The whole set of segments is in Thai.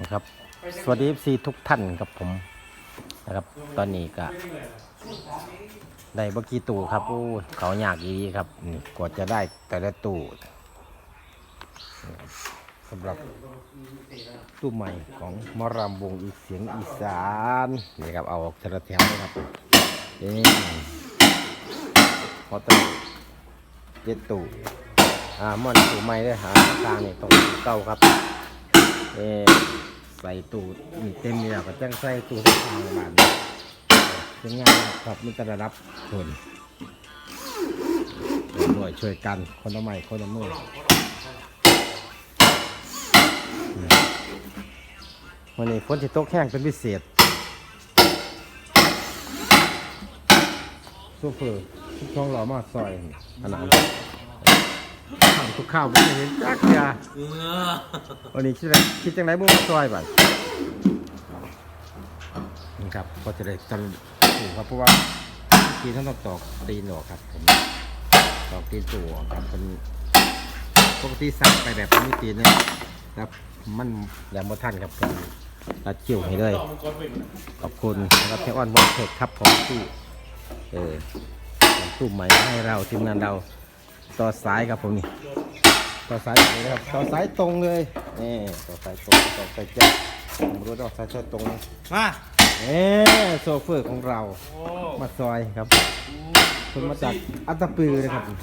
นะครับสวัสดีซีทุกท่านครับผมนะครับ ตอนนี้ก็ได้เมื่อกี้ตู้ครับโอ้เขาอยากดีครับนี่กว่าจะได้แต่ละตู้สำหรับตู้ใหม่ของมรำวงอีเสียงอีสานนี่ครับเอาออกแต่ละแถวเลยครับนี่พอตู้เจ็ดตู้อ่ามอนตู้ใหม่เลยหากลางนี่ต้องเก่าครับ เอ่ใส่ตู้มีเต็มนี่แล้วก็จ้งใส่ตู้ที่ทางบ้านเป็นงานครับมีแต่ระดับคนหน่วยช่วยกันคนละไม้คนละมือวันนี้ฝนจะตกแห้งเป็นพิเศษซูเปอร์ช่องเรามาซอยอันนั้น ทำทุกข้าวไม่เห็นจักอยาวันนี้คิดอะไรคิดจังไรบุ้งซอยบัดนี่ครับก็จะได้จังถูกครับเพราะว่าทีท่านต้องตอกตีนออกครับผมตอกตีนตัวออกครับเป็นปกติสั่งไปแบบไม่มีตีนเนี่ยครับมันแหลมบท่านครับผมตัดจิ้วให้เลยขอบคุณนะครับเทออนวอลเทคครับผมที่เออตู้ใหม่ให้เราทีมงานเรา ต่อสายครับผมนี่ต่อสายอย่างนี้นะครับต่อสายตรงเลยนี่ต่อสายตรงต่อสายเจ็บผมรู้ต่อสายตรงมาเอ๊โซเฟอร์ของเราโอ้มาซอยครับคนมาจากอัตตปือนะครับนี่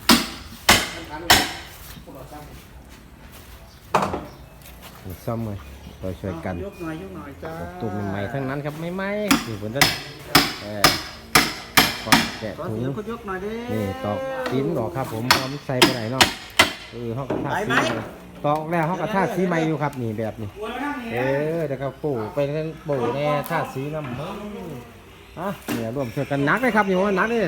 ซ่อมเลยเราช่วยกันยกหน่อยยกหน่อยจ้าตุ่มใหม่ๆทั้งนั้นครับไม่ไหม้อยู่บนต้นเออ ก่อนแกะขอถุงเสียงคนยกหน่อยดินี่ตอกชิ้นหรอกครับ ผมพร้อมใส่ไปไหนเนาะเออห้องกระทะสีใหม่ตอกแล้วห้องกระทะสีใหม่อยู่ครับนี่แบบนี้ เออเดี๋ยวก็ปู่ไปนั่นปู่แน่ท่าสีน้ำมันอะเนี่ยร่วมช่วยกันนักเลยครับอยู่ว่านักเลย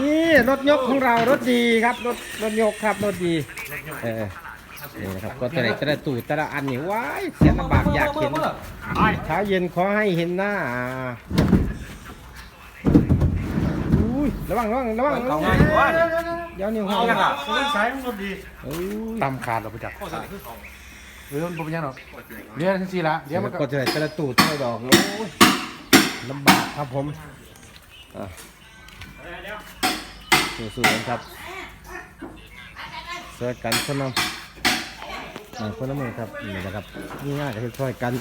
นี่รถยกของเรารถดีครับรถรถยกครับรถดีเออนี่นะครับก็แต่ละแต่ละตู้แต่ละอันนี่ว้ายเสียลำบากอยากเห็นเช้าเย็นขอให้เห็นหน้าอุ้ย ระวังระวังระวังระวังเดี๋ยวนิ้วหัเอาวอย่างอะคนสายมันก็ดีอุ้ยตำขาดเราไปจับหรือมันเป็นยังหรอเรียนทันทีละเดี๋เดี๋ยยววมัมันนก็ก็จะได้แต่ละตู้แต่ละดอกโอ้ยลำบากครับผมอะสู้ๆกันครับช่วยกันคนละหนึ่งคนละมือครับนี่นะครับนี่ง่ายก็คือช่วยกัน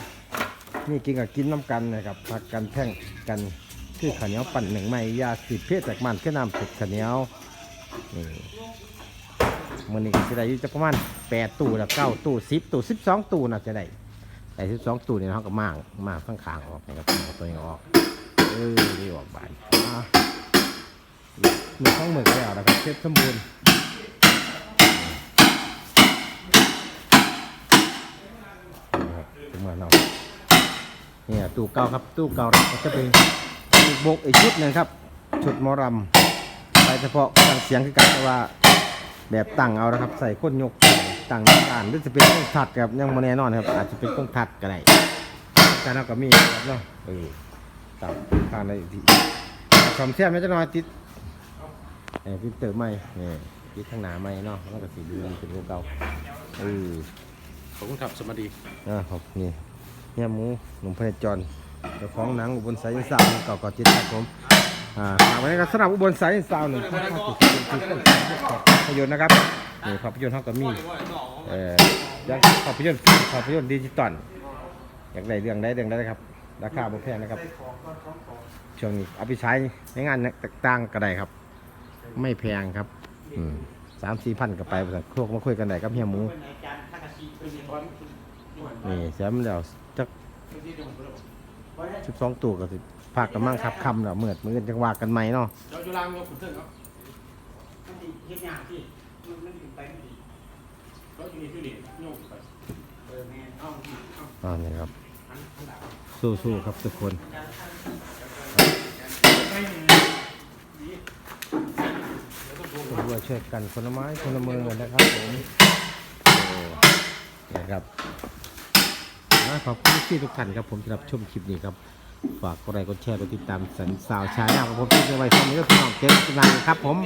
นี่กินกับกินน้ำกันนะครับพักกันแท่งกัน คือข้าวเหนียวปั่นหนึ่งไม่ยาสีเพศจากมันขึ้นน้ำสุดข้าวเหนียวนี่มันนี้ก็จะได้อยู่จะประมาณแปดตู้ละเก้าตู้สิบตู้สิบสองตู้น่าจะได้ไอ้สิบสองตู้นี่ยเขาก็มางมางข้างขางๆออกนะครับเอาตัวนี้ออกเออดีออกบานมือข้างมือก็แล้วนะครับเช็ดสมบูรณ์ถึงมาเนาะเนี่ยตู้เก่าครับตู้เก่าเราก็จะเป็น ตู้โบกอีกชุดหนึ่งครับ ชุดหมอรำไปเฉพาะเครื่องเสียงคือกันแต่ว่าแบบตั้งเอานะครับ ใส่ก้นยกตั้งในบ้านหรือจะเป็นเครื่องถัดครับยังไม่แน่นอนครับ อาจจะเป็นเครื่องถัดก็ได้การเอาก็มีครับเนาะเออตั้งทางในที่คอมเทียมไม่จะน้อยติดเออพิมพ์เติมใหม่นี่ติดข้างหน้าใหม่เนาะแล้วก็สีดูดีเป็นพวกเก่าเออผมทำสมาธิอ่าครับนี่เนี่ยหมูหนุ่มพระจร เจ้าของหนังอุบลสายสาวเก่าเก่าจิตครับผมอ่าฝากไว้นะครับสำหรับอุบลสายสาวหนึ่งภาพติดเป็นที่ต้นภาพยนตร์นะครับนี่ภาพยนตร์เขาก็มีเอ่อยังภาพยนตร์ภาพยนตร์ดิจิตอลอยากได้เรื่องได้เรื่องได้ครับราคาไม่แพงนะครับช่วงนี้เอาไปใช้ในงานต่างๆก็ได้ครับ ไม่แพงครับอืมสามสี่พันก็ไปภาษาโคกมาคุยกันได้กับเฮียหมูนี่แซมเดี๋ยวจัก สิบสองตัวก็สิพากกันมั่งครับคำเดี๋ยวเมื่อมือจังว่ากันไหมเนาะเราอยู่ล่างเราขุนเส้นเนาะมันดีเฮ็ดยากที่มันมันดีไปไม่ดีเราอยู่นี่คือนี่โยกไปเออแม่เอาเอาอ่านี่ครับ สู้ๆครับทุกคนร่วมช่วยกันคนละไม้คนละมือนะครับผมโอ้นะครับ นะขอบคุณที่ทุกท่านครับผมสำหรับชมคลิปนี้ครับ ฝากกดไลค์กดแชร์กดติดตามสันสาวชายน้าของผมที่จะไว้ช่องนี้ก็พี่น้องเจอกันใหม่ครับผม